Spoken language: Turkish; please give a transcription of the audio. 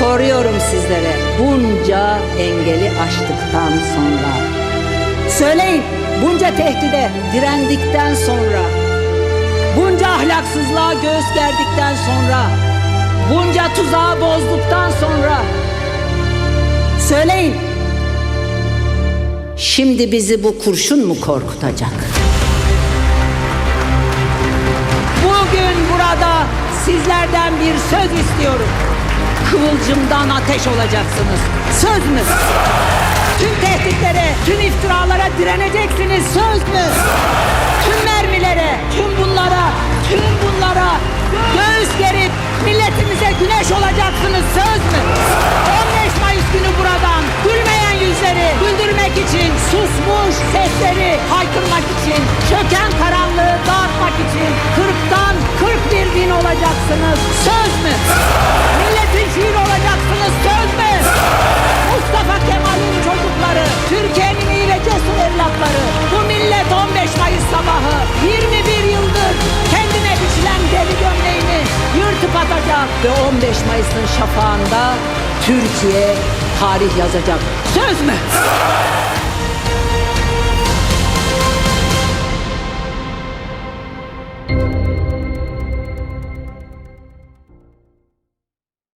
Soruyorum sizlere bunca engeli aştıktan sonra. Söyleyin bunca tehdide direndikten sonra. Bunca ahlaksızlığa göğüs gerdikten sonra. Bunca tuzağı bozduktan sonra. Söyleyin. Şimdi bizi bu kurşun mu korkutacak? Bugün burada sizlerden bir söz istiyorum. Kıvılcımdan ateş olacaksınız. Söz mü? Tüm tehditlere, tüm iftiralara direneceksiniz. Söz mü? Tüm mermilere, tüm bunlara, tüm bunlara göğüs gerip milletimize güneş olacaksınız. Söz mü? 15 Mayıs günü buradan gülmeyen yüzleri güldürmek için, susmuş sesleri haykırmak için, çöken karanlığı dağıtmak için 40'tan 41 bin olacaksınız. Söz 21 yıldır kendine biçilen deli gömleğini yırtıp atacak ve 15 Mayıs'ın şafağında Türkiye tarih yazacak. Söz mü?